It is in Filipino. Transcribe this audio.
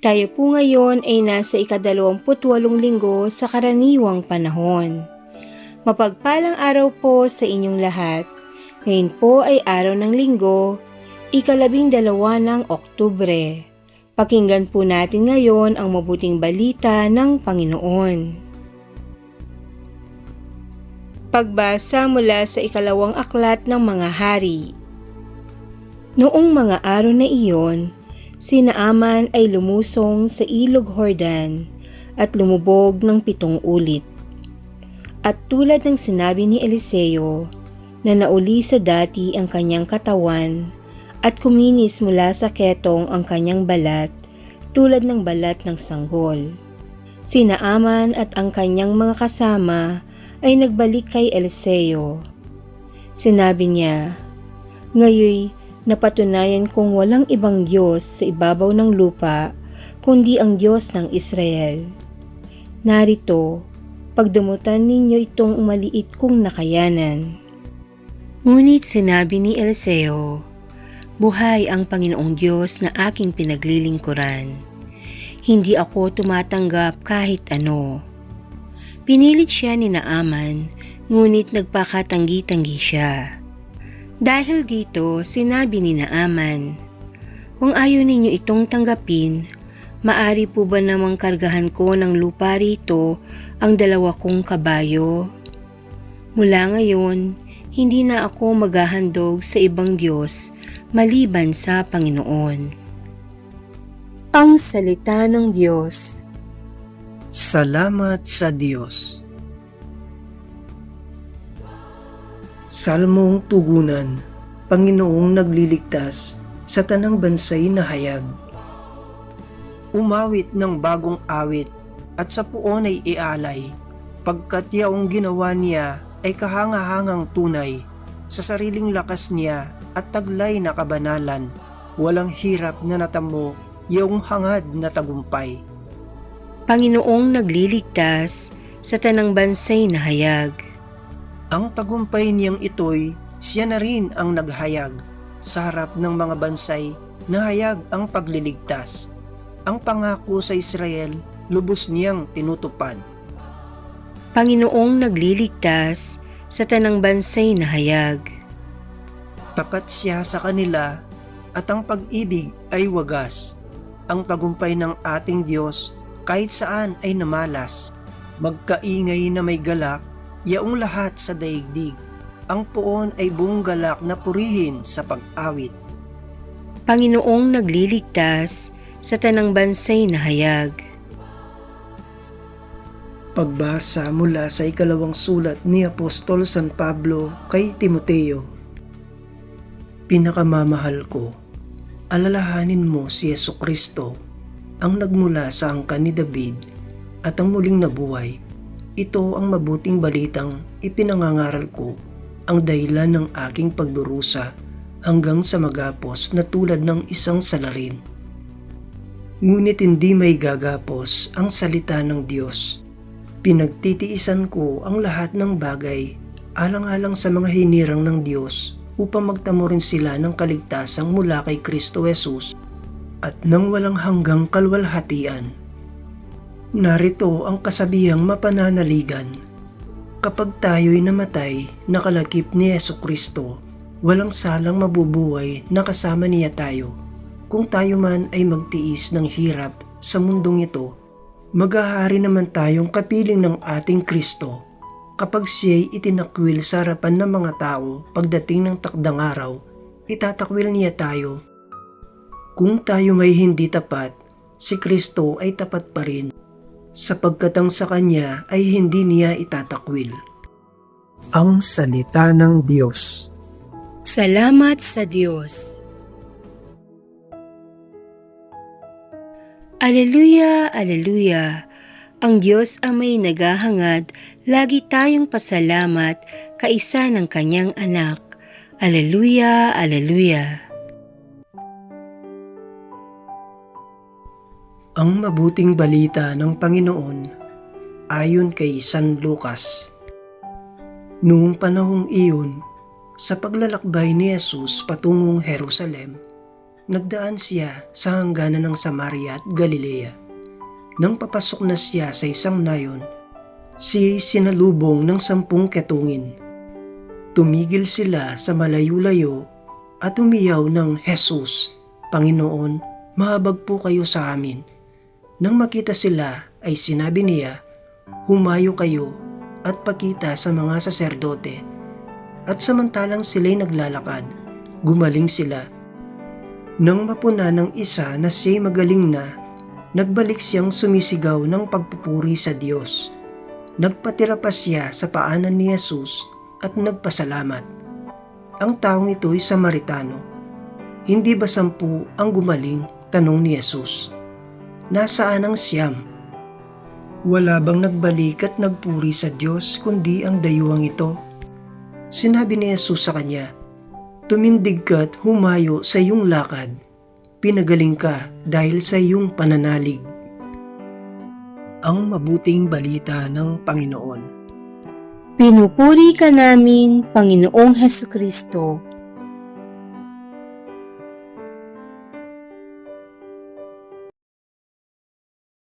Tayo po ngayon ay nasa ikadalawamputwalong linggo sa karaniwang panahon. Mapagpalang araw po sa inyong lahat. Ngayon po ay araw ng linggo, ikalabing dalawa ng Oktubre. Pakinggan po natin ngayon ang mabuting balita ng Panginoon. Pagbasa mula sa ikalawang aklat ng mga hari. Noong mga araw na iyon, si Naaman ay lumusong sa ilog Hordan at lumubog ng pitong ulit. At tulad ng sinabi ni Eliseo, na nauli sa dati ang kanyang katawan at kuminis mula sa ketong ang kanyang balat tulad ng balat ng sanggol. Si Naaman at ang kanyang mga kasama ay nagbalik kay Eliseo. Sinabi niya, Ngayoy, napatunayan kong walang ibang Diyos sa ibabaw ng lupa kundi ang Diyos ng Israel. Narito, pagdamutan ninyo itong maliit kong nakayanan. Ngunit sinabi ni Eliseo, Buhay ang Panginoong Diyos na aking pinaglilingkuran. Hindi ako tumatanggap kahit ano. Pinilit siya ni Naaman, ngunit nagpakatanggi-tanggi siya. Dahil dito, sinabi ni Naaman, Kung ayaw ninyo itong tanggapin, maari po ba namang kargahan ko ng lupa rito ang dalawa kong kabayo? Mula ngayon, hindi na ako maghahandog sa ibang Diyos maliban sa Panginoon. Ang Salita ng Diyos Salamat sa Diyos. Salmong Tugunan, Panginoong nagliligtas sa tanang bansay na hayag. Umawit ng bagong awit at sa puon ay ialay, pagkat yaong ginawa niya ay kahangahangang tunay, sa sariling lakas niya at taglay na kabanalan, walang hirap na natamo, yaong hangad na tagumpay. Panginoong nagliligtas sa tanang bansay na hayag. Ang tagumpay niyang ito'y siya na rin ang naghayag sa harap ng mga bansay na hayag ang pagliligtas. Ang pangako sa Israel, lubos niyang tinutupad. Panginoong nagliligtas sa tanang bansay na hayag. Tapat siya sa kanila at ang pag-ibig ay wagas. Ang tagumpay ng ating Diyos kahit saan ay namalas. Magkaingay na may galak, yaong lahat sa daigdig. Ang puon ay buong galak na purihin sa pag-awit. Panginoong nagliligtas sa tanang bansay na hayag. Pagbasa mula sa ikalawang sulat ni Apostol San Pablo kay Timoteo. Pinakamamahal ko, alalahanin mo si Yesu Kristo, ang nagmula sa angkan ni David at ang muling nabuhay. Ito ang mabuting balitang ipinangangaral ko, ang dahilan ng aking pagdurusa hanggang sa magapos na tulad ng isang salarin. Ngunit hindi may gagapos ang salita ng Diyos Pinagtitiisan ko ang lahat ng bagay alang-alang sa mga hinirang ng Diyos upang magtamo rin sila ng kaligtasang mula kay Kristo Jesus at nang walang hanggang kalwalhatian. Narito ang kasabihang mapananaligan. Kapag tayo'y namatay, nakalakip ni Yesu Kristo, walang salang mabubuhay na kasama niya tayo. Kung tayo man ay magtiis ng hirap sa mundong ito, maghahari naman tayong kapiling ng ating Kristo kapag siya'y itinakwil sa harapan ng mga tao pagdating ng takdang araw, itatakwil niya tayo. Kung tayo may hindi tapat, si Kristo ay tapat pa rin, sapagkat ang sa Kanya ay hindi niya itatakwil. Ang Salita ng Diyos Salamat sa Diyos. Aleluya, aleluya. Ang Diyos ang may naghahangad, lagi tayong pasalamat, kaisa ng kanyang anak. Aleluya, aleluya. Ang mabuting balita ng Panginoon ayon kay San Lucas. Noong panahong iyon, sa paglalakbay ni Jesus patungong Jerusalem, Nagdaan siya sa hangganan ng Samaria at Galilea. Nang papasok na siya sa isang nayon, siya'y sinalubong ng sampung ketungin. Tumigil sila sa malayo-layo at umiyaw ng Jesus, Panginoon, mahabag po kayo sa amin. Nang makita sila ay sinabi niya, Humayo kayo at pakita sa mga saserdote. At samantalang sila'y naglalakad, gumaling sila. Nang mapuna ng isa na siya'y magaling na, nagbalik siyang sumisigaw ng pagpupuri sa Diyos. Nagpatira pa siya sa paanan ni Jesus at nagpasalamat. Ang taong ito'y Samaritano. Hindi ba sampu ang gumaling? Tanong ni Jesus. Nasaan ang siyam? Wala bang nagbalik at nagpuri sa Diyos kundi ang dayuhang ito? Sinabi ni Jesus sa kanya, Tumindig ka't humayo sa iyong lakad. Pinagaling ka dahil sa iyong pananalig. Ang mabuting balita ng Panginoon. Pinupuri ka namin, Panginoong Heso Kristo.